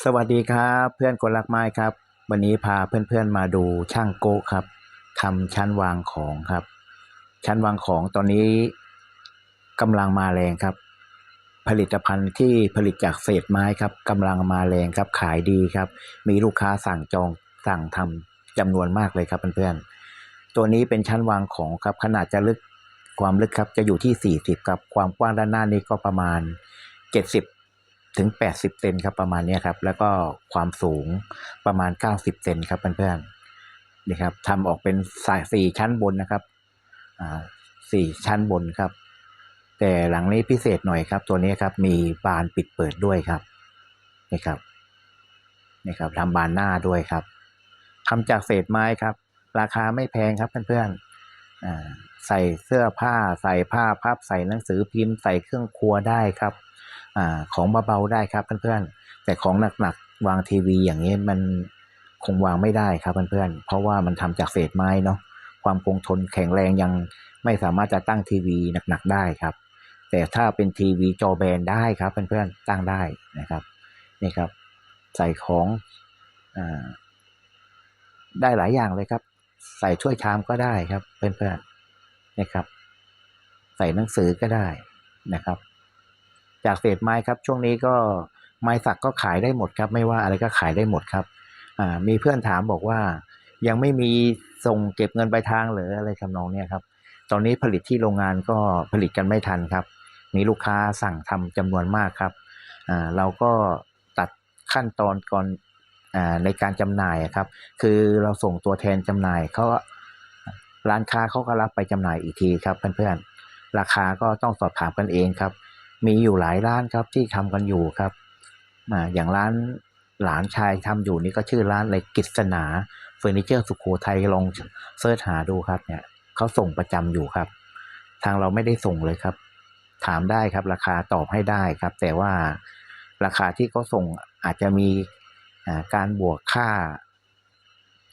สวัสดีครับเพื่อนคนรักไม้ครับ วันนี้พาเพื่อนๆมาดูช่างโก้ครับทำชั้นวางของครับ ชั้นวางของตอนนี้กำลังมาแรงครับ ผลิตภัณฑ์ที่ผลิตจากเศษไม้ครับกำลังมาแรงครับขายดีครับ มีลูกค้าสั่งจองสั่งทำจำนวนมากเลยครับเพื่อนๆตัวนี้เป็นชั้นวางของครับ ขนาดจะลึกความลึกครับจะอยู่ที่ 40ครับความกว้างด้านหน้านี้ก็ประมาณ 70 ถึง 80 เซนครับประมาณนี้ครับ แล้วก็ความสูงประมาณ 90 เซนครับเพื่อนๆนี่ครับทำออกเป็นสายสี่ชั้นบนนะครับอ่าสี่ชั้นบนครับ แต่หลังนี้พิเศษหน่อยครับ ตัวนี้ครับมีบานปิดเปิดด้วยครับนี่ครับนี่ครับทำบานหน้าด้วยครับทำจากเศษไม้ครับ ราคาไม่แพงครับเพื่อนๆอ่าใส่เสื้อผ้าใส่ผ้าพับใส่หนังสือพิมพ์ใส่เครื่องครัวได้ครับ อของเบาๆได้ครับเพื่อนๆแต่ของหนักๆวางทีวีอย่างนี้มันคงวางไม่ได้ครับเพื่อนๆเพราะว่ามันทำจากเศษไม้เนาะความคงทนแข็งแรงยังไม่สามารถจะตั้งทีวีหนักๆได้ครับ แต่ถ้าเป็นทีวีจอแบนได้ครับเพื่อนๆตั้งได้นะครับนี่ครับ ใส่ของอได้หลายอย่างเลยครับ ใส่ถ้วยชามก็ได้ครับ เพื่อนๆนะครับ ใส่หนังสือก็ได้นะครับ จากเศษไม้ครับ ช่วงนี้ก็ไม้สักก็ขายได้หมดครับ ไม่ว่าอะไรก็ขายได้หมดครับมีเพื่อนถามบอกว่า ยังไม่มีส่งเก็บเงินปลายทางหรืออะไรทำนองนี้ครับตอนนี้ผลิตที่โรงงานก็ผลิตกันไม่ทันครับ มีลูกค้าสั่งทำจำนวนมากครับเราก็ตัดขั้นตอนก่อนอในการจำหน่ายครับ คือเราส่งตัวแทนจำหน่ายเขาร้านค้าเขาก็รับไปจำหน่ายอีกทีครับเพื่อนๆราคาก็ต้องสอบถามกันเองครับ มีอยู่หลายร้านครับที่ทำกันอยู่ครับอ่าอย่างร้านหลานชายทำอยู่นี่ก็ชื่อร้านอะไรกิษณาเฟอร์นิเจอร์สุโขทัยลองเสิร์ชหาดูครับเนี่ยเขาส่งประจำอยู่ครับ ทางเราไม่ได้ส่งเลยครับ ถามได้ครับราคาตอบให้ได้ครับ แต่ว่าราคาที่เขาส่งอาจจะมีาการบวกค่า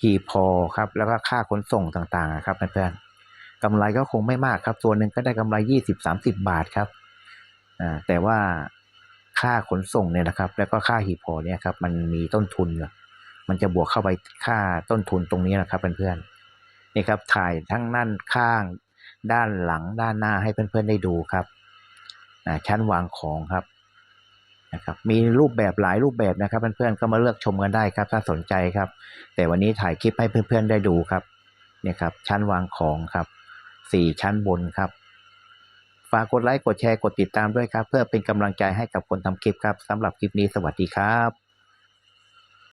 หีบพอครับ แล้วก็ค่าขนส่งต่างๆครับเพื่อนๆกำไรก็คงไม่มากครับ ตัวหนึ่งก็ได้กำไรยี่สิบสามสิบบาทครับ แต่ว่าค่าขนส่งเนี่ยนะครับ แล้วก็ค่าหีบห่อเนี่ยครับ มันมีต้นทุน มันจะบวกเข้าไปค่าต้นทุนตรงนี้นะครับเพื่อนๆนี่ครับถ่ายทั้งด้านข้าง ด้านหลังด้านหน้าให้เพื่อนๆได้ดูครับอ่าชั้นวางของครับนะครับมีรูปแบบหลายรูปแบบนะครับ เพื่อนๆก็มาเลือกชมกันได้ครับ ถ้าสนใจครับ แต่วันนี้ถ่ายคลิปให้เพื่อนๆได้ดูครับเนี่ยครับ ชั้นวางของครับสี่ชั้นบนครับ ฝากกดไลค์ กดแชร์ กดติดตามด้วยครับ เพื่อเป็นกำลังใจให้กับคนทำคลิปครับสำหรับคลิปนี้สวัสดีครับ